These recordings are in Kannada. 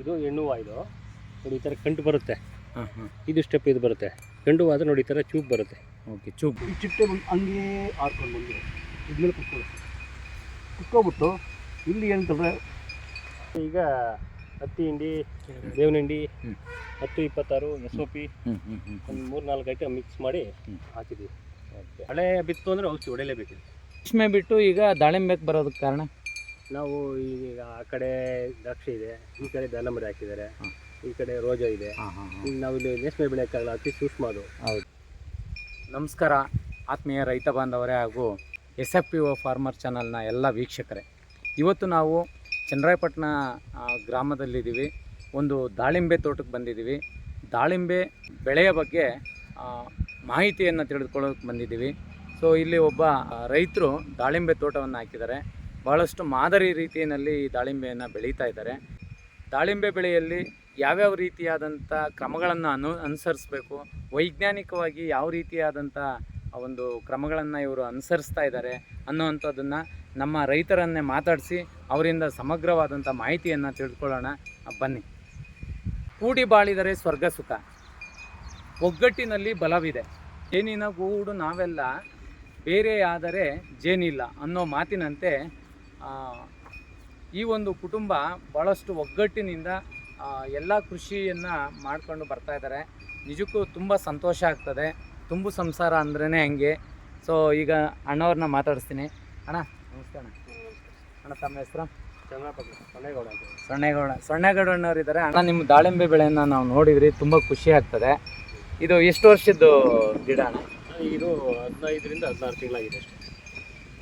ಇದು ಹೆಣ್ಣು ಹೂವು ಇದು ನೋಡಿ ಈ ಥರ ಕಂಟು ಬರುತ್ತೆ. ಹಾಂ ಹಾಂ. ಇದು ಸ್ಟೆಪ್ ಇದು ಬರುತ್ತೆ. ಗಂಡು ಹೂವು ಆದರೆ ನೋಡಿ ಈ ಥರ ಚೂಪ್ ಬರುತ್ತೆ. ಓಕೆ ಚೂಪ್. ಈ ಚಿಟ್ಟೆ ಬಂದು ಹಂಗೆ ಆಡ್ಕೊಂಡು ಬಂದು ಇದ್ಮೇಲೆ ಕುತ್ಕೊಳ್ಳಿ. ಕುತ್ಕೊಬಿಟ್ಟು ಇಲ್ಲಿ ಏನಂತಂದ್ರೆ ಈಗ ಹತ್ತಿ ಹಿಂಡಿ ಬೇವಿನ ಹಿಂಡಿ. ಹತ್ತು ಇಪ್ಪತ್ತಾರು ಎಸ್ ಒ ಪಿ ಒಂದು ಮೂರು ನಾಲ್ಕು ಐಟಮ್ ಮಿಕ್ಸ್ ಮಾಡಿ. ಹಾಕಿದ್ದೀವಿ. ಓಕೆ. ಹಳೆ ಬಿತ್ತು ಅಂದರೆ ಔಷಧಿ ಹೊಡೆಯಲೇಬೇಕು ರೇಷ್ಮೆ ಬಿಟ್ಟು ಈಗ ದಾಳಿಂಬೆಗೆ ಬರೋದಕ್ಕೆ ಕಾರಣ? ನಾವು ಈಗ ಆ ಕಡೆ ದ್ರಾಕ್ಷಿ ಇದೆ ಈ ಕಡೆ ದಾನಂಬರಿ ಹಾಕಿದ್ದಾರೆ ಈ ಕಡೆ ರೋಜಾ ಇದೆ. ಈಗ ನಾವು ಇಲ್ಲಿ ರೇಷ್ಮೆ ಬೆಳೆಯೋಕ್ಕಾಗಲ್ಲ ಅತಿ ಸೂಕ್ಷ್ಮ ಅದು ಹೌದು. ನಮಸ್ಕಾರ ಆತ್ಮೀಯ ರೈತ ಬಾಂಧವರೇ ಹಾಗೂ S F P O farmer ಚಾನಲ್ನ ಎಲ್ಲ ವೀಕ್ಷಕರೇ. ಇವತ್ತು ನಾವು ಚಂದ್ರಾಯಪಟ್ಟಣ ಗ್ರಾಮದಲ್ಲಿದ್ದೀವಿ. ಒಂದು ದಾಳಿಂಬೆ ತೋಟಕ್ಕೆ ಬಂದಿದ್ದೀವಿ. ದಾಳಿಂಬೆ ಬೆಳೆಯ ಬಗ್ಗೆ ಮಾಹಿತಿಯನ್ನು ತಿಳಿದುಕೊಳ್ಳೋಕೆ ಬಂದಿದ್ದೀವಿ. ಸೊ ಇಲ್ಲಿ ಒಬ್ಬ ರೈತರು ದಾಳಿಂಬೆ ತೋಟವನ್ನು ಹಾಕಿದ್ದಾರೆ. ಭಾಳಷ್ಟು ಮಾದರಿ ರೀತಿಯಲ್ಲಿ ಈ ದಾಳಿಂಬೆಯನ್ನು ಬೆಳೀತಾ ಇದ್ದಾರೆ. ದಾಳಿಂಬೆ ಬೆಳೆಯಲ್ಲಿ ಯಾವ್ಯಾವ ರೀತಿಯಾದಂಥ ಕ್ರಮಗಳನ್ನು ಅನು ಅನುಸರಿಸಬೇಕು, ವೈಜ್ಞಾನಿಕವಾಗಿ ಯಾವ ರೀತಿಯಾದಂಥ ಒಂದು ಕ್ರಮಗಳನ್ನು ಇವರು ಅನುಸರಿಸ್ತಾ ಇದ್ದಾರೆ ಅನ್ನೋವಂಥದ್ದನ್ನು ನಮ್ಮ ರೈತರನ್ನೇ ಮಾತಾಡಿಸಿ ಅವರಿಂದ ಸಮಗ್ರವಾದಂಥ ಮಾಹಿತಿಯನ್ನು ತಿಳ್ಕೊಳ್ಳೋಣ. ಬನ್ನಿ. ಕೂಡಿ ಬಾಳಿದರೆ ಸ್ವರ್ಗ ಸುಖ. ಒಗ್ಗಟ್ಟಿನಲ್ಲಿ ಬಲವಿದೆ. ಜೇನಿನ ಗೂಡು ನಾವೆಲ್ಲ ಬೇರೆಯಾದರೆ ಜೇನಿಲ್ಲ ಅನ್ನೋ ಮಾತಿನಂತೆ ಈ ಒಂದು ಕುಟುಂಬ ಭಾಳಷ್ಟು ಒಗ್ಗಟ್ಟಿನಿಂದ ಎಲ್ಲ ಕೃಷಿಯನ್ನು ಮಾಡ್ಕೊಂಡು ಬರ್ತಾ ಇದ್ದಾರೆ ನಿಜಕ್ಕೂ ತುಂಬ ಸಂತೋಷ ಆಗ್ತದೆ. ತುಂಬು ಸಂಸಾರ ಅಂದ್ರೇ ಹಂಗೆ. ಸೊ ಈಗ ಅಣ್ಣವ್ರನ್ನ ಮಾತಾಡಿಸ್ತೀನಿ. ಅಣ್ಣ, ನಮಸ್ತೆ ಅಣ್ಣ. ಅಣ್ಣ, ತಮ್ಮ ಹೆಸರು? ಸೊನ್ನೇಗೌಡ. ಸೊನ್ನೇಗೌಡ ಸೊನ್ನೆಗೌಡ ಸೊನ್ನೆಗೌಡ ಅಣ್ಣವ್ರು ಇದ್ದಾರೆ ಅಣ್ಣ, ನಿಮ್ಮ ದಾಳಿಂಬೆ ಬೆಳೆಯನ್ನು ನಾವು ನೋಡಿದ್ರಿ, ತುಂಬ ಖುಷಿ ಆಗ್ತದೆ. ಇದು ಎಷ್ಟು ವರ್ಷದ್ದು ಗಿಡ ಅಣ್ಣ? ಇದು ಹದಿನೈದರಿಂದ ಹದಿನಾರು ತಿಂಗಳಾಗಿದೆ ಅಷ್ಟೇ.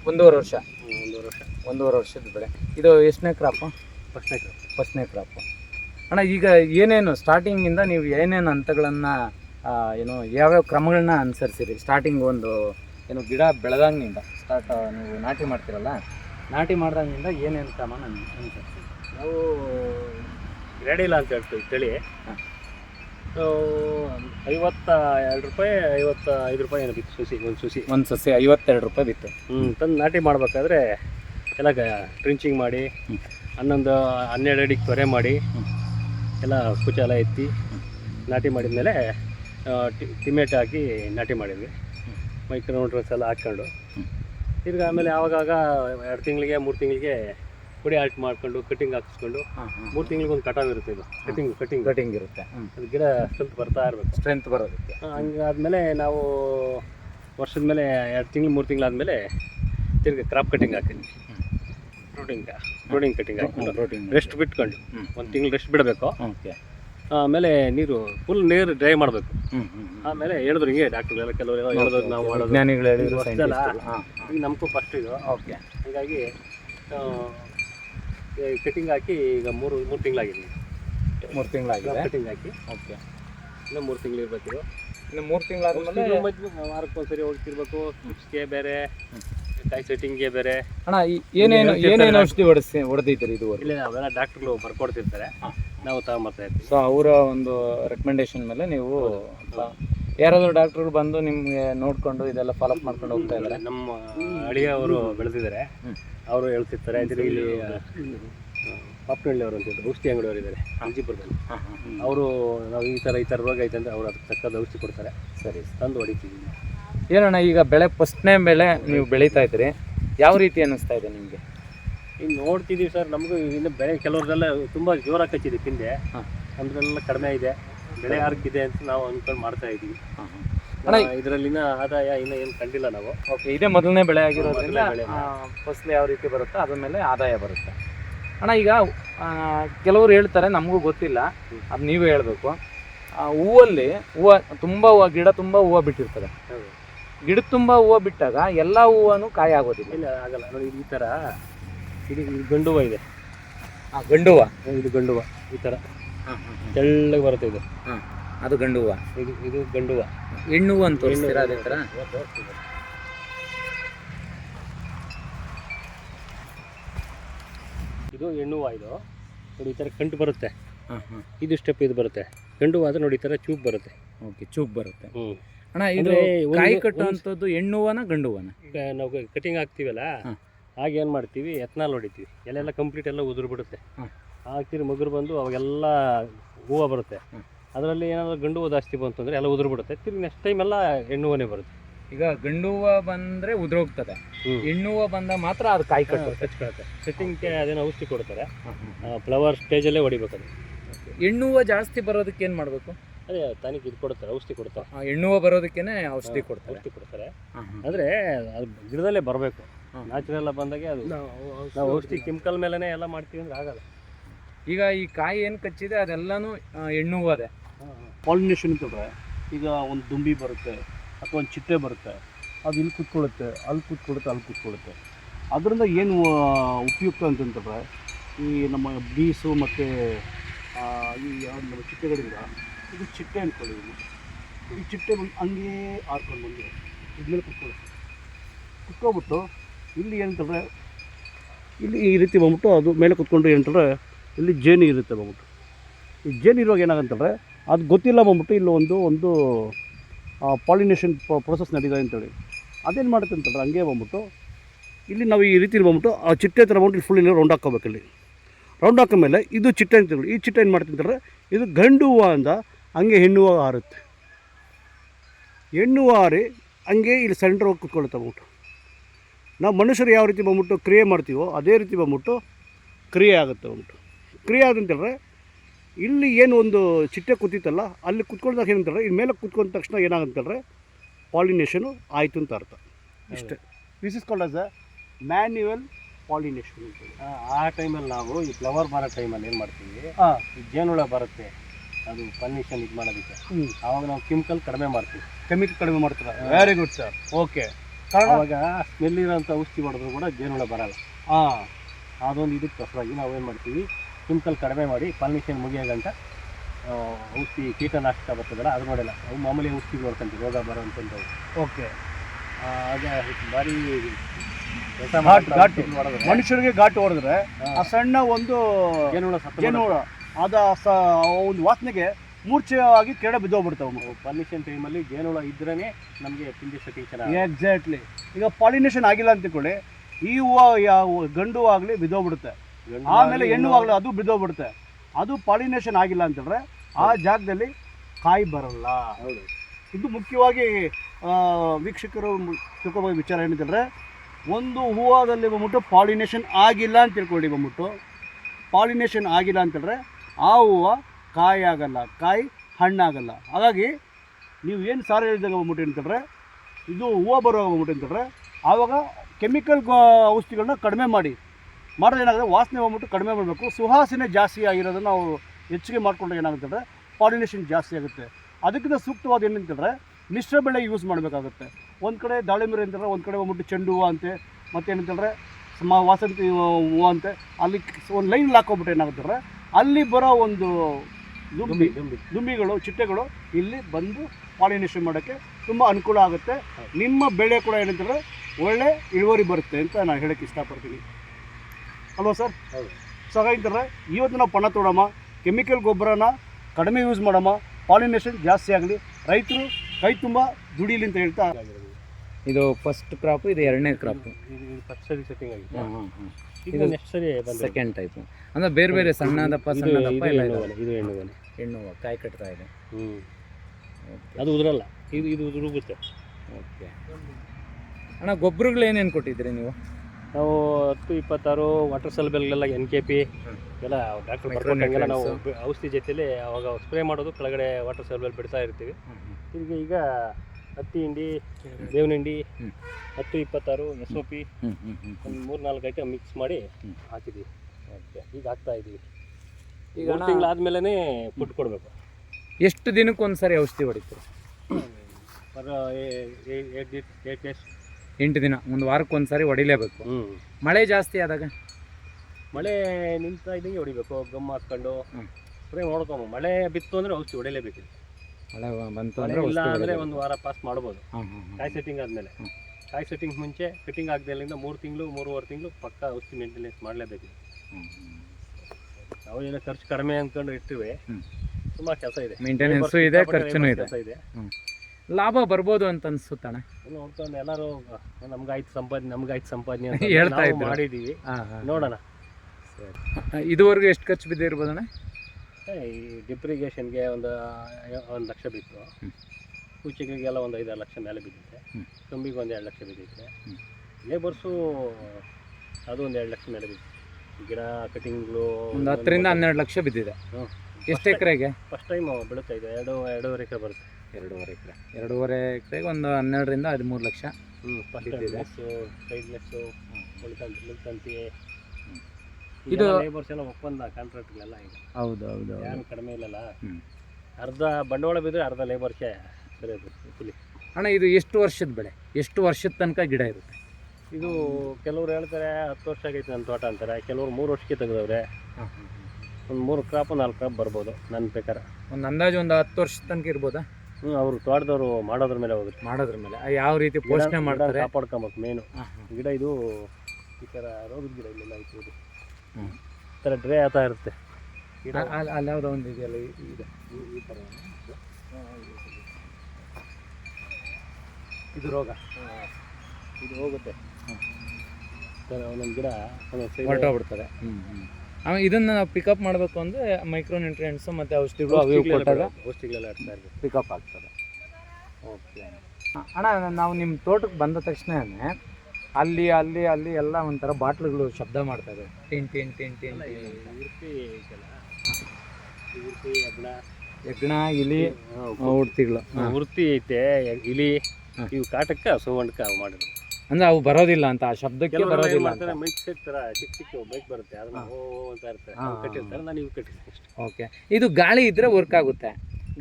ಒಂದೂವರೆ ವರ್ಷ. ಒಂದೂವರೆ ವರ್ಷ. ಒಂದೂವರೆ ವರ್ಷದ ಬೆಳೆ. ಇದು ಎಷ್ಟನೇ ಕ್ರಾಪು ಫಸ್ಟ್ನೇ ಕ್ರಾಪ್ ಫಸ್ಟ್ನೇ ಕ್ರಾಪು ಅಣ್ಣ ಈಗ ಏನೇನು ಸ್ಟಾರ್ಟಿಂಗಿಂದ ನೀವು ಏನೇನು ಹಂತಗಳನ್ನು ಏನು ಯಾವ್ಯಾವ ಕ್ರಮಗಳನ್ನ ಅನುಸರಿಸಿರಿ? ಸ್ಟಾರ್ಟಿಂಗ್ ಒಂದು ಏನು ಗಿಡ ಬೆಳೆದಾಗಿನಿಂದ ಸ್ಟಾರ್ಟ್ ನೀವು ನಾಟಿ ಮಾಡ್ತೀರಲ್ಲ? ನಾಟಿ ಮಾಡ್ದಂಗಿಂದ ಏನೇನು ಕ್ರಮನ ಅನುಸರಿಸಿ ನಾವು ಗ್ರೇಡಿಲ್ಲ ಅಂತ ಹೇಳ್ತೀವಿ ತಿಳಿ. ಐವತ್ತ ಎರಡು ರೂಪಾಯಿ ಐವತ್ತ ಐದು ರೂಪಾಯಿ ಏನು ಬಿತ್ತು ಸುಸಿ ಒಂದು ಸುಸಿ ಒಂದು ಸಸಿ ಐವತ್ತೆರಡು ರೂಪಾಯಿ ಬಿತ್ತು ಹ್ಞೂ ತಂದು ನಾಟಿ ಮಾಡಬೇಕಾದ್ರೆ ಎಲ್ಲ ಟ್ರಿಂಚಿಂಗ್ ಮಾಡಿ. ಹನ್ನೊಂದು ಹನ್ನೆರಡು ಅಡಿಗೆ ತೊರೆ ಮಾಡಿ. ಎಲ್ಲ ಕುಚಾಲ ಎತ್ತಿ ನಾಟಿ ಮಾಡಿದ್ಮೇಲೆ ಟಿಮೇಟ್ ಹಾಕಿ ನಾಟಿ ಮಾಡಿದ್ವಿ. ಮೈಕ್ರೋ ನ್ಯೂಟ್ರನ್ಸ್ ಎಲ್ಲ ಹಾಕ್ಕೊಂಡು. ತಿರ್ಗಿ ಆಮೇಲೆ ಆವಾಗಾಗ ಎರಡು ತಿಂಗಳಿಗೆ ಮೂರು ತಿಂಗಳಿಗೆ ಪುಡಿ ಆಲ್ಟ್ ಮಾಡ್ಕೊಂಡು ಕಟಿಂಗ್ ಹಾಕಿಸ್ಕೊಂಡು ಮೂರು ತಿಂಗಳಿಗೆ ಒಂದು ಕಟಾವ್ ಇರುತ್ತೆ ಇದು. ಕಟಿಂಗ್ ಕಟಿಂಗ್ ಕಟಿಂಗ್ ಇರುತ್ತೆ. ಅದು ಗಿಡ ಸ್ಟ್ರೆಂತ್ ಬರ್ತಾ ಇರಬೇಕು. ಸ್ಟ್ರೆಂತ್ ಬರೋದಕ್ಕೆ. ಹಂಗಾದ್ಮೇಲೆ ನಾವು ವರ್ಷದ ಮೇಲೆ ಎರಡು ತಿಂಗಳು ಮೂರು ತಿಂಗಳಾದಮೇಲೆ ತಿರ್ಗಿ ಕ್ರಾಪ್ ಕಟಿಂಗ್ ಹಾಕಿದ್ವಿ ರೂಟಿಂಗ್ ರೂಟಿಂಗ್ ಕಟಿಂಗ್ ಹಾಕೊಂಡು ಪ್ರೋಟೀನ್ ರೆಸ್ಟ್ ಬಿಟ್ಕೊಂಡು. ಒಂದು ತಿಂಗಳು ರೆಸ್ಟ್ ಬಿಡಬೇಕು. ಓಕೆ ಆಮೇಲೆ ನೀರು ಫುಲ್ ನೀರು ಡ್ರೈ ಮಾಡಬೇಕು. ಆಮೇಲೆ ಹೇಳಿದ್ರು ಹಿಂಗೆ ಡಾಕ್ಟರ್ ಎಲ್ಲ ಕೆಲವರು ಹೇಳಿದ್ರು ನಾವು ಮಾಡೋದು. ಈಗ ನಮಗೂ ಫಸ್ಟ್ ಇದು. ಓಕೆ ಹೀಗಾಗಿ ಕಟಿಂಗ್ ಹಾಕಿ ಈಗ ಮೂರು ಮೂರು ತಿಂಗಳಾಗಿದೆ. ಮೂರು ತಿಂಗಳಾಗಿದೆ? ಕಟಿಂಗ್ ಹಾಕಿ. ಓಕೆ. ಇನ್ನೂ ಮೂರು ತಿಂಗಳು ಇರಬೇಕು ಇನ್ನು ಮೂರು ತಿಂಗಳಾದ್ಮೇಲೆ ವಾರಕ್ಕೊಂದ್ಸರಿ ಹೋಗ್ತಿರ್ಬೇಕು. ಚಿಪ್ಸ್ಗೆ ಬೇರೆ ಕಾಯಿ ಸೆಟ್ಟಿಂಗ್ಗೆ ಬೇರೆ. ಅಣ್ಣ ಏನೇನು ಏನೇನು. ಔಷಧಿ ಹೊಡೆಸಿ ಹೊಡೆದಿದ್ದಾರೆ ಇದು ಇಲ್ಲ ಅವೆಲ್ಲ ಡಾಕ್ಟ್ರುಗಳು ಬರ್ಕೊಡ್ತಿರ್ತಾರೆ. ನಾವು ತಗೊಂಬರ್ತಾ ಇರ್ತೀವಿ. ಸೊ ಅವರ ಒಂದು ರೆಕಮೆಂಡೇಶನ್ ಮೇಲೆ ನೀವು ಯಾರಾದರೂ ಡಾಕ್ಟ್ರುಗಳು ಬಂದು ನಿಮಗೆ ನೋಡಿಕೊಂಡು ಇದೆಲ್ಲ ಫಾಲೋಅಪ್ ಮಾಡ್ಕೊಂಡು ಹೋಗ್ತಾ ಇದ್ದಾರೆ? ನಮ್ಮ ಅಳಿಯ ಅವರು ಬೆಳೆದಿದ್ದಾರೆ. ಅವರು ಹೇಳ್ತಿರ್ತಾರೆ. ಅಂದರೆ ಇಲ್ಲಿ ಪಾಪ್ನಳ್ಳಿ ಅವರು ಅಂತ ಔಷಧಿ ಅಂಗಡಿಯವರು ಇದ್ದಾರೆ ಅಂಜಿಪುರದಲ್ಲಿ ಅವರು ನಾವು ಈ ಥರ ಈ ಥರ ರೋಗ ಐತೆ ಅಂದರೆ ಅವರು ಅದಕ್ಕೆ ತಕ್ಕದ ಔಷಧಿ ಕೊಡ್ತಾರೆ. ಸರಿ ತಂದು ಹೊಡಿತೀವಿ. ಏನಣ್ಣ ಈಗ ಬೆಳೆ ಫಸ್ಟ್ನೇ ಬೆಳೆ ನೀವು ಬೆಳೀತಾ ಇದ್ರಿ ಯಾವ ರೀತಿ ಅನ್ನಿಸ್ತಾ ಇದೆ ನಿಮಗೆ? ಈಗ ನೋಡ್ತಿದ್ದೀವಿ ಸರ್ ನಮಗೂ ಇನ್ನು ಬೆಳೆ ಕೆಲವ್ರದೆಲ್ಲ ತುಂಬ ಜೋರಾಗಿ ಕಚ್ಚಿದೆ ಹಿಂದೆ. ಹಾಂ. ನಮ್ದ್ರೆಲ್ಲ ಕಡಿಮೆ ಇದೆ ಬೆಳೆ ಆರ್ಕಿದೆ ಅಂತ ನಾವು ಅಂದ್ಕೊಂಡು ಮಾಡ್ತಾ ಇದ್ದೀವಿ. ಅಣ್ಣ, ಇದರಲ್ಲಿನ ಆದಾಯ ಇನ್ನ ಏನು ಕಂಡಿಲ್ಲ ನಾವು. ಓಕೆ ಇದೇ ಮೊದಲನೇ ಬೆಳೆ ಆಗಿರೋದ್ರಿಂದ ಫಸ್ಲು ಯಾವ ರೀತಿ ಬರುತ್ತೋ ಅದ್ರ ಮೇಲೆ ಆದಾಯ ಬರುತ್ತೆ. ಅಣ್ಣ ಈಗ ಕೆಲವರು ಹೇಳ್ತಾರೆ ನಮಗೂ ಗೊತ್ತಿಲ್ಲ. ಅದು ನೀವೇ ಹೇಳಬೇಕು. ಹೂವಲ್ಲಿ ಹೂವು ತುಂಬ ಹೂವು ಗಿಡ ತುಂಬ ಹೂವು ಬಿಟ್ಟಿರ್ತದೆ. ಗಿಡ ತುಂಬ ಹೂವು ಬಿಟ್ಟಾಗ ಎಲ್ಲ ಹೂವನು ಕಾಯಿ ಆಗೋದಿಲ್ಲ. ಇಲ್ಲ ಆಗಲ್ಲ. ನೋಡಿ ಈ ಥರ ಇದು ಗಂಡು ಹೂವ ಇದೆ. ಆ, ಗಂಡು ಹೂವು. ಇದು ಗಂಡು ಹೂವ. ಈ ಥರ ತೆಳ್ಳಗೆ ಬರುತ್ತೆ ಇದು. ಅದು ಗಂಡು ಹೂವು ಇದು ಇದು ಗಂಡು ಹೂವು ಹೆಣ್ಣು ಹೂವು ಅಂತ ತೋರಿಸ್ತೀರಾ ಅದೇ ಥರ? ಇದು ಹೆಣ್ಣು ಹೂವು ಇದು. ನೋಡಿ ಈ ಥರ ಕಂಟು ಬರುತ್ತೆ. ಹಾಂ ಹಾಂ. ಇದು ಸ್ಟೆಪ್ ಇದು ಬರುತ್ತೆ. ಗಂಡು ಹೂವು ಆದರೆ ನೋಡಿ ಈ ಥರ ಚೂಪ್ ಬರುತ್ತೆ. ಓಕೆ ಚೂಪ್ ಬರುತ್ತೆ. ಹ್ಞೂ ಅಣ್ಣ ಇದು ಕಾಯಿ ಕಟ್ಟುವಂಥದ್ದು ಹೆಣ್ಣು ಹೂವನ ಗಂಡು ಹೂವನ ಈಗ ನಾವು ಕಟಿಂಗ್ ಹಾಕ್ತೀವಲ್ಲ ಹಾಗೆ ಆಗ ಏನು ಮಾಡ್ತೀವಿ? ಎತ್ನಾಲ್ ಹೊಡಿತೀವಿ. ಎಲೆಲ್ಲ ಕಂಪ್ಲೀಟ್ ಎಲ್ಲ ಉದುರು ಬಿಡುತ್ತೆ ಹಾಂ. ಹಾಕ್ತಿರಿ ಮಗುರು ಬಂದು ಅವಾಗೆಲ್ಲ ಹೂವು ಬರುತ್ತೆ. ಅದರಲ್ಲಿ ಏನಾದರೂ ಗಂಡು ಹೂವು ಜಾಸ್ತಿ ಬಂತು ಅಂದರೆ ಎಲ್ಲ ಉದುರು ಬಿಡುತ್ತೆ ತಿರ್ಗಿ ನೆಕ್ಸ್ಟ್ ಟೈಮ್ ಎಲ್ಲ ಹೆಣ್ಣು ಹೂವನೇ ಬರುತ್ತೆ. ಈಗ ಗಂಡು ಹೂವ ಬಂದರೆ ಉದುರೋಗ್ತದೆ. ಹೆಣ್ಣು ಹೂವು ಬಂದ ಮಾತ್ರ ಅದು ಕಾಯಿ ಕಟ್ಟು ಹಚ್ಕೊಳುತ್ತೆ ಸೆಟ್ಟಿಂಗ್ಗೆ ಅದೇನೋ ಔಷಧಿ ಕೊಡ್ತಾರೆ. ಫ್ಲವರ್ ಸ್ಟೇಜಲ್ಲೇ ಹೊಡಿಬೇಕು ಅದು. ಹೆಣ್ಣು ಹೂವು ಜಾಸ್ತಿ ಬರೋದಕ್ಕೆ ಏನು ಮಾಡಬೇಕು? ಅದೇ ತನಿಖೆ ಇದು ಕೊಡ್ತಾರೆ ಔಷಧಿ ಕೊಡ್ತಾರೆ. ಹೆಣ್ಣು ಹೂವು ಬರೋದಕ್ಕೇನೆ ಔಷಧಿ ಕೊಡ್ತಾರೆ. ಔಷಧಿ ಕೊಡ್ತಾರೆ. ಅಂದರೆ ಅದು ಗಿಡದಲ್ಲೇ ಬರಬೇಕು. ನ್ಯಾಚುರಲ್ಲ ನ್ಯಾಚುರಲ್ ಬಂದಾಗೆ ಅದು. ನಾವು ಔಷಧಿ ಕೆಮಿಕಲ್ ಮೇಲೇ ಎಲ್ಲ ಮಾಡ್ತೀವಿ ಅಂದ್ರೆ ಆಗಲ್ಲ. ಈಗ ಈ ಕಾಯಿ ಏನು ಕಚ್ಚಿದೆ ಅದೆಲ್ಲನೂ ಹೆಣ್ಣು ಹೂವು ಹೂವದೆ. ಪಾಲಿನೇಷನ್ ಅಂತಂದರೆ ಈಗ ಒಂದು ದುಂಬಿ ಬರುತ್ತೆ, ಅಥವಾ ಒಂದು ಚಿಟ್ಟೆ ಬರುತ್ತೆ, ಅದು ಇಲ್ಲಿ ಕುತ್ಕೊಳ್ಳುತ್ತೆ, ಅಲ್ಲಿ ಕೂತ್ಕೊಳ್ಳುತ್ತೆ, ಅಲ್ಲಿ ಕುತ್ಕೊಳ್ಳುತ್ತೆ. ಅದರಿಂದ ಏನು ಉಪಯುಕ್ತ ಅಂತಂತಂದರೆ ಈ ನಮ್ಮ ಬೀಸು ಮತ್ತು ಈ ನಮ್ಮ ಚಿಟ್ಟೆಗಳಿಂದ, ಇದು ಚಿಟ್ಟೆ ಅಂದ್ಕೊಳ್ಳಿ. ಈ ಚಿಟ್ಟೆ ಬಂದು ಹಂಗೇ ಹಾರ್ಕೊಂಡು ಬಂದು, ಇದ್ಮೇಲೆ ಕುತ್ಕೊಳ್ಳುತ್ತೆ. ಕುತ್ಕೊಬಿಟ್ಟು ಇಲ್ಲಿ ಏನಂತಂದರೆ ಇಲ್ಲಿ ಈ ರೀತಿ ಬಂದ್ಬಿಟ್ಟು ಅದು ಮೇಲೆ ಕುತ್ಕೊಂಡು ಏನಂತಂದರೆ ಇಲ್ಲಿ ಜೇನು ಇರುತ್ತೆ ಬಂದ್ಬಿಟ್ಟು. ಈ ಜೇನು ಇರುವಾಗ ಏನಾಗಂತಂದರೆ ಅದು ಗೊತ್ತಿಲ್ಲ ಬಂದ್ಬಿಟ್ಟು ಇಲ್ಲಿ ಒಂದು ಒಂದು ಪಾಲಿನೇಷನ್ ಪ್ರೊಸೆಸ್ ನಡೀತದೆ ಅಂತೇಳಿ. ಅದೇನು ಮಾಡುತ್ತೆ ಅಂತಂದ್ರೆ ಹಂಗೆ ಬಂದ್ಬಿಟ್ಟು, ಇಲ್ಲಿ ನಾವು ಈ ರೀತಿ ಬಂದ್ಬಿಟ್ಟು, ಆ ಚಿಟ್ಟೆ ಥರ ಬಂದ್ಬಿಟ್ಟು ಫುಲ್ ಇಲ್ಲಿ ರೌಂಡ್ ಹಾಕೋಬೇಕು ಇಲ್ಲಿ. ರೌಂಡ್ ಮೇಲೆ ಇದು ಚಿಟ್ಟೆ ಅಂತೇಳಿ ಈ ಚಿಟ್ಟೆ ಏನು ಮಾಡ್ತೀನಿ ಅಂತಂದರೆ, ಇದು ಗಂಡು ಹೂವು ಅಂದ ಹಂಗೆ ಹೆಣ್ಣು ಹೂವು ಹಾರುತ್ತೆ ಹೆಣ್ಣು ಹೂವು ಹಾರಿ ಹಂಗೆ ಇಲ್ಲಿ ಸೆಂಟ್ರ್ ಹೋಗಿ ಕುತ್ಕೊಳ್ಳುತ್ತೆ ಬಂದ್ಬಿಟ್ಟು. ನಾವು ಮನುಷ್ಯರು ಯಾವ ರೀತಿ ಬಂದ್ಬಿಟ್ಟು ಕ್ರಿಯೆ ಮಾಡ್ತೀವೋ, ಅದೇ ರೀತಿ ಬಂದ್ಬಿಟ್ಟು ಕ್ರಿಯೆ ಆಗುತ್ತೆ ಬಂದ್ಬಿಟ್ಟು. ಕ್ರಿಯೆ ಆದಂತಂದರೆ ಇಲ್ಲಿ ಏನು ಒಂದು ಚಿಟ್ಟೆ ಕೂತಿತ್ತಲ್ಲ ಅಲ್ಲಿ ಕುತ್ಕೊಂಡಾಗ ಏನಂತಾರೆ ಇಲ್ಲಿ ಮೇಲೆ ಕುತ್ಕೊಂಡ ತಕ್ಷಣ ಏನಾಗಂತಾರೆ ಪಾಲಿನೇಷನು ಆಯಿತು ಅಂತ ಅರ್ಥ. ಇಷ್ಟೇ. This is called as a manual pollination ಅಂತೇಳಿ ಆ ಟೈಮಲ್ಲಿ ನಾವು ಈ ಫ್ಲವರ್ ಬರೋ ಟೈಮಲ್ಲಿ ಏನು ಮಾಡ್ತೀವಿ ಹಾಂ ಈ ಜೇನುಳ ಬರುತ್ತೆ ಅದು ಪರ್ಮಿಷನ್ ಇದು ಮಾಡೋದಕ್ಕೆ. ಹ್ಞೂ ಆವಾಗ ನಾವು ಕೆಮಿಕಲ್ ಕಡಿಮೆ ಮಾಡ್ತೀವಿ. ಕೆಮಿಕಲ್ ಕಡಿಮೆ ಮಾಡ್ತೀರಾ? ವೆರಿ ಗುಡ್ ಸರ್ ಓಕೆ ಆವಾಗ ಸ್ಮೆಲ್ ಇರೋಂಥ ಔಷಧಿ ಹೊಡೆದ್ರು ಕೂಡ ಜೇನುಳ ಬರಲ್ಲ. ಹಾಂ ಅದೊಂದು ಇದಕ್ಕೆ ಹೊಸದಾಗಿ ನಾವು ಏನು ಮಾಡ್ತೀವಿ ಕೆಮಿಕಲ್ ಕಡಿಮೆ ಮಾಡಿ ಪಾಲಿನೇಷನ್ ಮುಗಿಯೋ ಗಂಟ ಔಷಧಿ ಕೀಟನಾಶಕ ಬರ್ತದಲ್ಲ ಅದು ನೋಡಲ್ಲ. ಅವು ಮಾಮೂಲಿ ಔಷಧಿ ನೋಡ್ಕೊಂತೀವಿ ರೋಗ ಬರೋ ಅಂತಂದು ಓಕೆ. ಅದೇ ಭಾರಿ ಘಾಟ್- ಘಾಟು. ಮನುಷ್ಯರಿಗೆ ಘಾಟು ಹೊಡೆದ್ರೆ ಆ ಸಣ್ಣ ಒಂದು ಜೇನುಹುಳ ಅದ ಒಂದು ವಾಸನೆಗೆ ಮೂರ್ಛೆಯಾಗಿ ಕೆಳಗೆ ಬಿದ್ದೋಗ್ಬಿಡ್ತಾವೆ ಪಾಲಿನೇಷನ್ ಟೈಮಲ್ಲಿ ಜೇನುಳ ಇದ್ರೇ ನಮಗೆ ತಿಂಡಿ ಚೆನ್ನಾಗಿ ಎಕ್ಸಾಕ್ಟ್ಲಿ ಈಗ ಪಾಲಿನೇಷನ್ ಆಗಿಲ್ಲ ಅಂತ ಕೊಡಿ ಈ ಹೂವು ಯಾವ ಗಂಡು ಆಗಲಿ ಬಿದ್ದೋಗ್ಬಿಡುತ್ತೆ. ಆಮೇಲೆ ಹೆಣ್ಣು ಆಗಲು ಅದು ಬಿದ್ದೋಗ್ಬಿಡುತ್ತೆ. ಅದು ಪಾಲಿನೇಷನ್ ಆಗಿಲ್ಲ ಅಂತಂದ್ರೆ ಆ ಜಾಗದಲ್ಲಿ ಕಾಯಿ ಬರಲ್ಲ. ಇದು ಮುಖ್ಯವಾಗಿ ವೀಕ್ಷಕರು ತಿಳ್ಕೊಬೇಕು ವಿಚಾರ ಏನಂತಂದರೆ ಒಂದು ಹೂವಾದಲ್ಲಿ ಬಂದ್ಬಿಟ್ಟು ಪಾಲಿನೇಷನ್ ಆಗಿಲ್ಲ ಅಂತ ತಿಳ್ಕೊಳ್ಳಿ ಬಂದ್ಬಿಟ್ಟು. ಪಾಲಿನೇಷನ್ ಆಗಿಲ್ಲ ಅಂತಂದರೆ ಆ ಹೂವು ಕಾಯಿ ಆಗಲ್ಲ ಕಾಯಿ ಹಣ್ಣಾಗಲ್ಲ. ಹಾಗಾಗಿ ನೀವು ಏನು ಸಾರ ಹೇಳಿದಾಗ ಬಂದ್ಬಿಟ್ಟು ಅಂತಂದರೆ ಇದು ಹೂವು ಬರುವಾಗ ಬಂದ್ಬಿಟ್ಟು ಅಂತಂದರೆ ಆವಾಗ ಕೆಮಿಕಲ್ ಔಷಧಿಗಳನ್ನ ಕಡಿಮೆ ಮಾಡಿ ಮಾಡೋದು ಏನಾಗುತ್ತೆ ವಾಸನೆ ಹೋಗ್ಬಿಟ್ಟು ಕಡಿಮೆ ಮಾಡಬೇಕು ಸುವಾಸನೆ ಜಾಸ್ತಿ ಆಗಿರೋದನ್ನು ನಾವು ಹೆಚ್ಚಿಗೆ ಮಾಡ್ಕೊಂಡ್ರೆ ಏನಾಗುತ್ತೆ ಪಾಲಿನೇಷನ್ ಜಾಸ್ತಿ ಆಗುತ್ತೆ. ಅದಕ್ಕಿಂತ ಸೂಕ್ತವಾದ ಏನಂತಂದರೆ ಮಿಶ್ರ ಬೆಳೆ ಯೂಸ್ ಮಾಡಬೇಕಾಗುತ್ತೆ. ಒಂದು ಕಡೆ ದಾಳಿಂಬೆ ಅಂತಂದರೆ ಒಂದು ಕಡೆ ಹೋಗ್ಬಿಟ್ಟು ಚೆಂಡು ಹೂವು ಅಂತೆ ಮತ್ತೇನಂತಂದರೆ ಮ ವಾಸಂತಿ ಹೂವು ಅಂತೆ ಅಲ್ಲಿ ಒಂದು ಲೈನ್ ಹಾಕೋಬಿಟ್ಟು ಏನಾಗುತ್ತೆ ಅಲ್ಲಿ ಬರೋ ಒಂದು ದುಂಬಿ ದುಂಬಿಗಳು ಚಿಟ್ಟೆಗಳು ಇಲ್ಲಿ ಬಂದು ಪಾಲಿನೇಷನ್ ಮಾಡೋಕ್ಕೆ ತುಂಬ ಅನುಕೂಲ ಆಗುತ್ತೆ. ನಿಮ್ಮ ಬೆಳೆ ಕೂಡ ಏನಂತಂದರೆ ಒಳ್ಳೆ ಇಳುವರಿ ಬರುತ್ತೆ ಅಂತ ನಾನು ಹೇಳೋಕ್ಕೆ ಇಷ್ಟಪಡ್ತೀನಿ. ಅಲ್ವಾ ಸರ್. ಸೊ ಹಾಗಂತಾರೆ ಇವತ್ತು ನಾವು ಪಣ ತೊಡಮ್ಮ ಕೆಮಿಕಲ್ ಗೊಬ್ಬರನ ಕಡಿಮೆ ಯೂಸ್ ಮಾಡಮ್ಮ ಪಾಲಿನೇಷನ್ ಜಾಸ್ತಿ ಆಗಲಿ ರೈತರು ಕೈ ತುಂಬ ದುಡಿಯಲಿ ಅಂತ ಹೇಳ್ತಾ ಇದು ಫಸ್ಟ್ ಕ್ರಾಪ್ ಇದು ಎರಡನೇ ಕ್ರಾಪ್ ಇದು ಸೆಕೆಂಡ್ ಟೈಪ್ ಅಂದ್ರೆ ಬೇರೆ ಬೇರೆ ಸಣ್ಣದಪ್ಪ ಸಣ್ಣದಪ್ಪ ಹೆಣ್ಣು ಇದು. ಹೆಣ್ಣು ಹೆಣ್ಣು ಕಾಯಿ ಕಟ್ತಾ ಇದೆ. ಅದು ಉದುರಲ್ಲ ಇದು ಇದು ಉದುರುಗುತ್ತೆ. ಓಕೆ. ಅಣ್ಣ ಗೊಬ್ಬರಗಳು ಏನೇನು ಕೊಟ್ಟಿದ್ರಿ ನೀವು? ನಾವು ಹತ್ತು ಇಪ್ಪತ್ತಾರು ವಾಟರ್ ಸೆಲ್ಬೆಲ್ಗೆಲ್ಲ ಎನ್ ಕೆ ಪಿ ಎಲ್ಲ ಡಾಕ್ಟರ್ ಬರ್ಕೊಂಡಂಗೆಲ್ಲ ನಾವು ಔಷಧಿ ಜೊತೆಲಿ ಅವಾಗ ಸ್ಪ್ರೇ ಮಾಡೋದು ಕೆಳಗಡೆ ವಾಟರ್ ಸೆಲ್ಬೆಲ್ ಬಿಡ್ತಾ ಇರ್ತೀವಿ. ತಿರುಗಿ ಈಗ ಹತ್ತಿ ಹಿಂಡಿ ಬೇವಿನ ಹಿಂಡಿ. ಹತ್ತು ಇಪ್ಪತ್ತಾರು ಎಸ್ ಒ ಪಿ ಒಂದು ಮೂರು ನಾಲ್ಕು ಐಟಮ್ ಮಿಕ್ಸ್ ಮಾಡಿ. ಹಾಕಿದ್ದೀವಿ ಓಕೆ ಈಗ ಹಾಕ್ತಾ ಇದ್ದೀವಿ ಈಗ ತಿಂಗಳಾದ್ಮೇಲೆ ಫುಡ್ ಕೊಡಬೇಕು. ಎಷ್ಟು ದಿನಕ್ಕೆ ಒಂದು ಸಾರಿ ಔಷಧಿ ಹೊಡಿತೀರಿ ಏಟ್ ಡೇಸ್ ಎಂಟು ದಿನ ಒಂದು ವಾರಕ್ಕೆ ಒಂದ್ಸರಿ ಹೊಡಿಲೇಬೇಕು. ಮಳೆ ಜಾಸ್ತಿ ಆದಾಗ? ಮಳೆ ನಿಂತ ಇದ್ದಂಗೆ ಹೊಡಿಬೇಕು ಗಮ್ ಹಾಕ್ಕೊಂಡು. ಹ್ಮ್. ಸ್ಪ್ರೇ ನೋಡ್ಕೊಂಡು ಮಳೆ ಬಿತ್ತು ಅಂದರೆ ಔಷಧಿ ಹೊಡಿಲೇಬೇಕು. ಮಳೆ ಬಂತು ಅಂದರೆ ಇಲ್ಲ ಅಂದರೆ ಒಂದು ವಾರ ಪಾಸ್ ಮಾಡ್ಬೋದು. ಕಾಯಿ ಸೆಟ್ಟಿಂಗ್ ಆದಮೇಲೆ. ಕಾಯಿ ಸೆಟ್ಟಿಂಗ್ ಮುಂಚೆ ಕಟಿಂಗ್ ಆಗದಲ್ಲಿಂದ ಮೂರು ತಿಂಗಳು ಮೂರುವರೆ ತಿಂಗಳು ಪಕ್ಕ ಔಷಧಿ ಮೇಂಟೆನೆನ್ಸ್ ಮಾಡಲೇಬೇಕು. ನಾವು ಏನೋ ಖರ್ಚು ಕಡಿಮೆ ಅಂದ್ಕೊಂಡು ಇರ್ತೀವಿ. ತುಂಬಾ ಕೆಲಸ ಇದೆ. ಮೇಂಟೆನೆನ್ಸು ಇದೆ ಖರ್ಚು ಇದೆ ಕೆಲ್ಸ ಇದೆ. ಲಾಭ ಬರ್ಬೋದು ಅಂತ ಅನ್ಸುತ್ತಣ್ಣ. ನೋಡ್ಕೊಂಡು ಎಲ್ಲರೂ ನಮ್ಗಾಯ್ತು ಸಂಪಾದನೆ ನಮ್ಗಾಯ್ತು ಸಂಪಾದನೆ ಅಂತ ಹೇಳ್ತಾ ನಾವು ಇದ್ರು. ಮಾಡಿದ್ದೀವಿ ನೋಡೋಣ. ಇದುವರೆಗೂ ಎಷ್ಟು ಖರ್ಚು ಬಿದ್ದಿರ್ಬೋದಣ್ಣ? ಈ ಡಿಪ್ರಿಗೇಷನ್ಗೆ ಒಂದು ಒಂದು ಲಕ್ಷ ಬಿತ್ತು. ಹ್ಮ್. ಕುಚಿಗಳಿಗೆಲ್ಲ ಒಂದು ಐದಾರು ಲಕ್ಷ ಮೇಲೆ ಬಿದ್ದಿದೆ. ಹ್ಮ್. ಕಂಬಿಗೆ ಒಂದು ಎರಡು ಲಕ್ಷ ಬಿದ್ದಿದೆ. ಹ್ಮ್. ಲೇಬರ್ಸು ಅದು ಒಂದು ಎರಡು ಲಕ್ಷ ಮೇಲೆ ಬಿದ್ದಿದೆ. ಗಿಡ ಕಟಿಂಗ್ಗಳು ಒಂದು ಹತ್ತರಿಂದ ಹನ್ನೆರಡು ಲಕ್ಷ ಬಿದ್ದಿದೆ. ಎಷ್ಟು ಎಕರೆಗೆ? ಫಸ್ಟ್ ಟೈಮ್ ಬೆಳೀತಾ ಇದೆ. ಎರಡು ಎರಡೂವರೆ ಎಕರೆ ಬರುತ್ತೆ. ಎರಡೂವರೆ ಎಕರೆ. ಎರಡೂವರೆ ಎಕರೆಗೆ ಒಂದು ಹನ್ನೆರಡರಿಂದ ಹದಿಮೂರು ಲಕ್ಷ ಇದು- ಲೇಬರ್ಸ್ ಎಲ್ಲ ಒಪ್ಪಂದ ಕಾಂಟ್ರಾಕ್ಟ್ಗಳೆಲ್ಲ ಈಗ. ಹೌದು ಹೌದು ಏನು ಕಡಿಮೆ ಇಲ್ಲಲ್ಲ. ಅರ್ಧ ಬಂಡವಾಳ ಬಿದ್ದರೆ ಅರ್ಧ ಲೇಬರ್ಗೆ ಸರಿ ಕೂಲಿ. ಅಣ್ಣ ಇದು ಎಷ್ಟು ವರ್ಷದ ಬೆಳೆ? ಎಷ್ಟು ವರ್ಷದ ತನಕ ಗಿಡ ಇರುತ್ತೆ? ಇದು ಕೆಲವ್ರು ಹೇಳ್ತಾರೆ ಹತ್ತು ವರ್ಷ ಆಗೈತೆ ನನ್ನ ತೋಟ ಅಂತಾರೆ. ಕೆಲವ್ರು ಮೂರು ವರ್ಷಕ್ಕೆ ತೆಗೆದವ್ರೆ. ಒಂದು ಮೂರು ಕ್ರಾಪ್ ನಾಲ್ಕು ಕ್ರಾಪ್ ಬರ್ಬೋದು ನನ್ನ ಪ್ರಕಾರ. ಒಂದು ಅಂದಾಜು ಒಂದು ಹತ್ತು ವರ್ಷದ ತನಕ ಇರ್ಬೋದಾ? ಅವರು ತೋಟದವರು ಮಾಡೋದ್ರ ಮೇಲೆ ಹೋಗುತ್ತೆ ಮಾಡೋದ್ರ ಮೇಲೆ. ಆ, ಯಾವ ರೀತಿ ಪೋಷಣೆ ಮಾಡ್ತಾರೆ? ಕಾಪಾಡ್ಕೊಬೇಕು ಮೇನು ಹಾ, ಹಾ. ಗಿಡ ಇದು ಈ ಥರ ರೋಗದ ಗಿಡ ಇಲ್ಲೆಲ್ಲ ಐತೆ ಇದು ಹ್ಮ್. ಈ ಥರ ಡ್ರೇ ಆತ ಇರುತ್ತೆ. ಗಿಡ ಆ- ಅಲ್ಲಿ ಅಲ್ಲಿ ಯಾವುದೋ ಒಂದು ಇದೆಯಲ್ಲ ಈ- ಇದೆ ಈ- ಈ ಥರ ಇದು. ರೋಗ. ಇದು ಹೋಗುತ್ತೆ. ಒಂದೊಂದು ಗಿಡ ಒಂದೊಂದು ಸೈಡ್ ಹೊರಟೋಗ್ಬಿಡ್ತದೆ. ಆಮೇಲೆ ಇದನ್ನ ನಾವು ಪಿಕಪ್ ಮಾಡಬೇಕು ಅಂದರೆ ಮೈಕ್ರೋ ನ್ಯೂಟ್ರಿಯೆಂಟ್ಸು ಮತ್ತು ಔಷಧಿಗಳು ಅವು ಕೊಟ್ಟಾಗ ಔಷಧಿಗಳೆಲ್ಲ ಪಿಕಪ್ ಆಗ್ತದೆ. ಓಕೆ ಅಣ್ಣ ನಾವು ನಿಮ್ಮ ತೋಟಕ್ಕೆ ಬಂದ ತಕ್ಷಣ ಅಲ್ಲಿ ಅಲ್ಲಿ ಅಲ್ಲಿ ಎಲ್ಲ ಒಂಥರ ಬಾಟ್ಲುಗಳು ಶಬ್ದ ಮಾಡ್ತವೆ ಟಿನ್ ಟಿನ್ ಟಿನ್ ಟಿನ್ ಹೆಗ್ಣ ಇಲಿ ಉಡ್ತಿಗಳು ಉರ್ತಿ ಐತೆ ಇಲಿ. ಇವು ಕಾಟಕ್ಕೆ ಸುವರ್ಣಕ್ಕೆ ಮಾಡಿದ್ರು ಅಂದ್ರೆ ಅವು ಬರೋದಿಲ್ಲ ಅಂತ ಆ ಶಬ್ದಕ್ಕೆ ಬರೋದಿಲ್ಲ ಅಂತ. ಮೈಕ್ ಸೆಟ್ ತರ ಚಿಕ್ಕ ಚಿಕ್ಕ ಮೈಕ್ ಬರುತ್ತೆ ಅದನ್ನ. ಓ ಅಂತ ಇರ್ತಾರೆ. ಅವ್ರು ಕಟ್ಟಿರ್ತಾರೆ ನಾನು ಇವು ಕಟ್ಟಿರ್ತೀನಿ ಅಷ್ಟೇ. ಓಕೆ. ಇದು ಗಾಳಿ ಇದ್ರೆ ವರ್ಕ್ ಆಗುತ್ತೆ.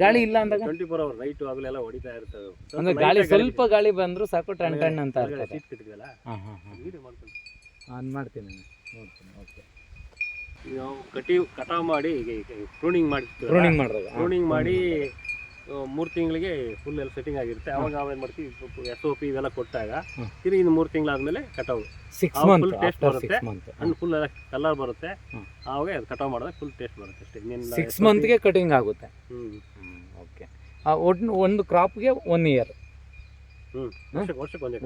ಗಾಳಿ ಇಲ್ಲ ಅಂದಾಗ? ಟ್ವೆಂಟಿ ಫೋರ್ ಅವರ್ ನೈಟ್ ಆಗಲೆಲ್ಲ ಹೊಡಿತಾ ಇರ್ತದೆ ಅದು. ಅಂದ್ರೆ ಗಾಳಿ ಸ್ವಲ್ಪ ಗಾಳಿ ಬಂದ್ರು ಸಾಕು ಟಣ್ ಟಣ್ ಅಂತ ಇರ್ತದೆ. seat ಕಟ್ಟಿದ್ವಲ್ಲ? ಹಾಂ ಹಾಂ ಹಾಂ. ವೀಡಿಯೋ ಮಾಡ್ಕೊಂಡು. ಅದು ಮಾಡ್ತೀನಿ. ನೋಡ್ತೀನಿ ಓಕೆ. ನಾವು ಕಟಿ ಕಟಾವ್ ಮಾಡಿ ಈಗ ಪ್ರೂನಿಂಗ್ ಮಾಡ್ತೀವಿ ಪ್ರೂನಿಂಗ್ ಪ್ರೂನಿಂಗ್ ಮಾಡಿ ಮೂರು ತಿಂಗಳಿಗೆ ಫುಲ್ ಎಲ್ಲ ಸೆಟ್ಟಿಂಗ್ ಆಗಿರುತ್ತೆ. ಅವಾಗ ನಾವೇನು ಮಾಡ್ತೀವಿ ಎಸ್ ಒ ಪಿ ಇವೆಲ್ಲ ಕೊಟ್ಟಾಗ. ತಿರುಗಿ ಇನ್ನು ಮೂರು ತಿಂಗಳಾದ್ಮೇಲೆ ಕಟಾವು ಸಿಕ್ಸ್ ಟೇಸ್ಟ್ ಬರುತ್ತೆ. ಹಣ್ಣು ಫುಲ್ ಎಲ್ಲ ಕಲರ್ ಬರುತ್ತೆ. ಅವಾಗ ಆವಾಗ ಅದು ಕಟಾವ್ ಮಾಡಿದ್ರೆ ಫುಲ್ ಟೇಸ್ಟ್ ಬರುತ್ತೆ ಅಷ್ಟೇ. ಇನ್ನೇನು ಸಿಕ್ಸ್ ಮಂತ್ಗೆ ಕಟಿಂಗ್ ಆಗುತ್ತೆ. ಹ್ಞೂ ಓಕೆ ಒಟ್ಟು ಒಂದು ಕ್ರಾಪ್ಗೆ ಒನ್ ಇಯರ್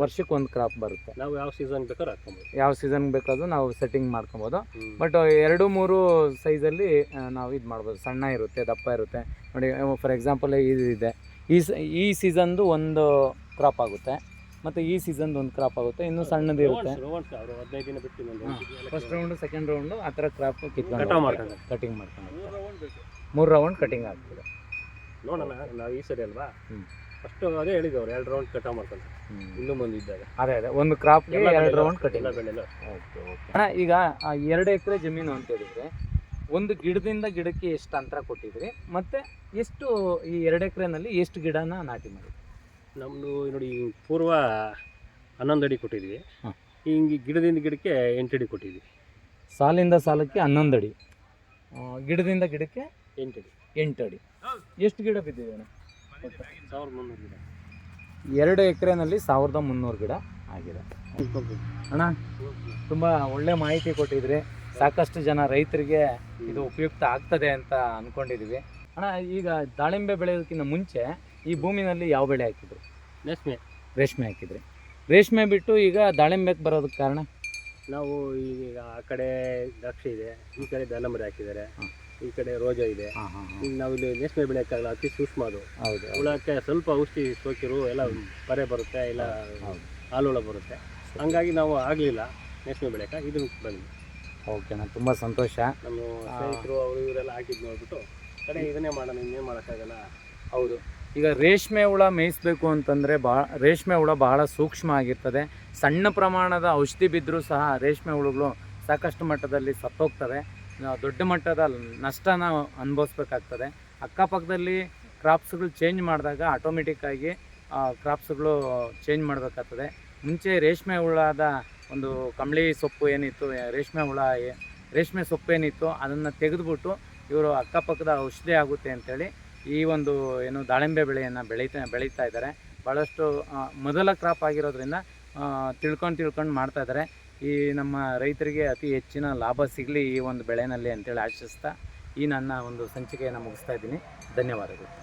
ವರ್ಷಕ್ಕೆ ಒಂದು ಕ್ರಾಪ್ ಬರುತ್ತೆ. ನಾವು ಯಾವ ಸೀಸನ್ ಬೇಕಾದ್ರೆ ಹಾಕ್ಕೊಬೋದು. ಯಾವ ಸೀಸನ್ ಬೇಕಾದ್ರೂ ನಾವು ಸೆಟ್ಟಿಂಗ್ ಮಾಡ್ಕೊಬೋದು. ಬಟ್ ಎರಡು ಮೂರು ಸೈಜಲ್ಲಿ ನಾವು ಇದು ಮಾಡ್ಬೋದು. ಸಣ್ಣ ಇರುತ್ತೆ ದಪ್ಪ ಇರುತ್ತೆ. ನೋಡಿ ಫಾರ್ ಎಕ್ಸಾಂಪಲ್ ಇದು ಇದೆ. ಈ ಸೀಸನ್ ಈ ಸೀಸನ್ದು ಒಂದು ಕ್ರಾಪ್ ಆಗುತ್ತೆ. ಮತ್ತು ಈ ಸೀಸನ್ದು ಒಂದು ಕ್ರಾಪ್ ಆಗುತ್ತೆ. ಇನ್ನು ಸಣ್ಣದು ಇರುತ್ತೆ ಫಸ್ಟ್ ರೌಂಡು ಸೆಕೆಂಡ್ ರೌಂಡು ಆ ಥರ ಕ್ರಾಪ್ ಕಿತ್ಕೊಂಡು ಕಟಿಂಗ್ ಮಾಡ್ಕೊಂಡು ಮೂರು round ಬೇಕು. ಮೂರು ರೌಂಡ್ ಕಟಿಂಗ್ ಆಗ್ತದೆ. ನೋಡೋಣ ನಾವು ಈ ಸರಿ ಅಲ್ವಾ? ಹ್ಮ್. ಫಸ್ಟ್ ಅದೇ ಹೇಳಿದವ್ರು ಎರಡು ರೌಂಡ್ ಕಟಾವ್ ಮಾಡ್ಕೊಂಡು ಇನ್ನೂ ಮುಂದೆ ಇದ್ದಾಗ ಅದೇ ಅದೇ ಒಂದು ಕ್ರಾಪ್ಗೆ ಎರಡು ರೌಂಡ್ ಕಟಿಂಗ್ ಎಲ್ಲ ಬೆಳೆಲ್ಲ. ಅಣ್ಣ ಈಗ ಆ, ಎರಡು ಎಕರೆ ಜಮೀನು ಅಂತ ಹೇಳಿದ್ರೆ ಒಂದು ಗಿಡದಿಂದ ಗಿಡಕ್ಕೆ ಎಷ್ಟು ಅಂತರ ಕೊಟ್ಟಿದ್ರಿ? ಮತ್ತೆ ಎಷ್ಟು ಈ ಎರಡು ಎಕರೆನಲ್ಲಿ ಎಷ್ಟು ಗಿಡನ ನಾಟಿ ಮಾಡಿ ನಮ್ಮದು ನೋಡಿ ಈ ಪೂರ್ವ ಹನ್ನೊಂದು ಅಡಿ ಕೊಟ್ಟಿದ್ವಿ. ಹಾಂ. ಹಿಂಗೆ ಗಿಡದಿಂದ ಗಿಡಕ್ಕೆ ಎಂಟು ಅಡಿ ಕೊಟ್ಟಿದ್ವಿ. ಸಾಲಿಂದ ಸಾಲಕ್ಕೆ ಹನ್ನೊಂದು ಅಡಿ. ಆ, ಗಿಡದಿಂದ ಗಿಡಕ್ಕೆ ಎಂಟು ಅಡಿ. ಎಂಟು ಅಡಿ. ಎಷ್ಟು ಗಿಡ ಬಿದ್ದಿದೆ ಅಣ್ಣ? ಎರಡು ಎಕರೆನಲ್ಲಿ ಸಾವಿರದ ಮುನ್ನೂರು ಗಿಡ ಆಗಿದೆ. ಅಣ್ಣ ತುಂಬ ಒಳ್ಳೆ ಮಾಹಿತಿ ಕೊಟ್ಟಿದ್ರಿ. ಸಾಕಷ್ಟು ಜನ ರೈತರಿಗೆ ಇದು ಉಪಯುಕ್ತ ಆಗ್ತದೆ ಅಂತ ಅನ್ಕೊಂಡಿದೀವಿ. ಅಣ್ಣ ಈಗ ದಾಳಿಂಬೆ ಬೆಳೆಯೋದಕ್ಕಿಂತ ಮುಂಚೆ ಈ ಭೂಮಿನಲ್ಲಿ ಯಾವ ಬೆಳೆ ಹಾಕಿದ್ರು? ರೇಷ್ಮೆ. ರೇಷ್ಮೆ ಹಾಕಿದ್ರಿ. ರೇಷ್ಮೆ ಬಿಟ್ಟು ಈಗ ದಾಳಿಂಬೆಗೆ ಬರೋದಕ್ಕೆ ಕಾರಣ? ನಾವು ಈಗ ಆ ಕಡೆ ದ್ರಾಕ್ಷಿ ಇದೆ ಈ ಕಡೆ ದಾಳಂಬರಿ ಹಾಕಿದ್ದಾರೆ. ಈ ಕಡೆ ರೋಜಾ ಇದೆ. ಈಗ ನಾವು ಇಲ್ಲಿ ರೇಷ್ಮೆ ಬೆಳೆಯೋಕ್ಕಾಗಲ್ಲ ಅತಿ ಸೂಕ್ಷ್ಮ ಅದು ಹೌದು. ಹುಳಕ್ಕೆ ಸ್ವಲ್ಪ ಔಷಧಿ ಸೋಕಿರು ಎಲ್ಲ ಪರೆ ಬರುತ್ತೆ ಇಲ್ಲ ಹಾಲುಳ ಬರುತ್ತೆ. ಹಂಗಾಗಿ ನಾವು ಆಗಲಿಲ್ಲ ರೇಷ್ಮೆ ಬೆಳೆಯಕ್ಕೆ ಇದನ್ನು ಬಂದ್ವಿ. ಓಕೆ ನಾನು ತುಂಬ ಸಂತೋಷ. ನಮ್ಮ. ಸ್ನೇಹಿತರು ಅವರು ಇವರೆಲ್ಲ ಹಾಕಿದ್ದು ನೋಡ್ಬಿಟ್ಟು ಕಡೆ ಇದನ್ನೇ ಮಾಡೋಣ ಇನ್ನೇನು ಮಾಡೋಕ್ಕಾಗಲ್ಲ. ಹೌದು. ಈಗ ರೇಷ್ಮೆ ಹುಳ ಮೇಯಿಸ್ಬೇಕು ಅಂತಂದರೆ ಬಾ ರೇಷ್ಮೆ ಹುಳ ಬಹಳ ಸೂಕ್ಷ್ಮ ಆಗಿರ್ತದೆ. ಸಣ್ಣ ಪ್ರಮಾಣದ ಔಷಧಿ ಬಿದ್ದರೂ ಸಹ ರೇಷ್ಮೆ ಹುಳುಗಳು ಸಾಕಷ್ಟು ಮಟ್ಟದಲ್ಲಿ ಸತ್ತೋಗ್ತವೆ. ದೊಡ್ಡ ಮಟ್ಟದ ನಷ್ಟನ ಅನುಭವಿಸ್ಬೇಕಾಗ್ತದೆ. ಅಕ್ಕಪಕ್ಕದಲ್ಲಿ ಕ್ರಾಪ್ಸ್ಗಳು ಚೇಂಜ್ ಮಾಡಿದಾಗ ಆಟೋಮೆಟಿಕ್ಕಾಗಿ ಕ್ರಾಪ್ಸ್ಗಳು ಚೇಂಜ್ ಮಾಡಬೇಕಾಗ್ತದೆ. ಮುಂಚೆ ರೇಷ್ಮೆ ಹುಳದ ಒಂದು ಕಂಬಳಿ ಸೊಪ್ಪು ಏನಿತ್ತು, ರೇಷ್ಮೆ ಹುಳ, ರೇಷ್ಮೆ ಸೊಪ್ಪು ಏನಿತ್ತು, ಅದನ್ನು ತೆಗೆದುಬಿಟ್ಟು ಇವರು ಅಕ್ಕಪಕ್ಕದ ಔಷಧಿ ಆಗುತ್ತೆ ಅಂಥೇಳಿ ಈ ಒಂದು ಏನು ದಾಳಿಂಬೆ ಬೆಳೆಯನ್ನು ಬೆಳೀತಾ ಬೆಳೀತಾ ಇದ್ದಾರೆ. ಭಾಳಷ್ಟು ಮೊದಲ ಕ್ರಾಪ್ ಆಗಿರೋದ್ರಿಂದ ತಿಳ್ಕೊಂಡು ತಿಳ್ಕೊಂಡು ಮಾಡ್ತಾ ಇದ್ದಾರೆ. ಈ ನಮ್ಮ ರೈತರಿಗೆ ಅತಿ ಹೆಚ್ಚಿನ ಲಾಭ ಸಿಗಲಿ ಈ ಒಂದು ಬೆಳೆಯಲ್ಲಿ ಅಂತೇಳಿ ಆಶಿಸ್ತಾ ಈ ನನ್ನ ಒಂದು ಸಂಚಿಕೆಯನ್ನು ಮುಗಿಸ್ತಾ ಇದ್ದೀನಿ. ಧನ್ಯವಾದಗಳು.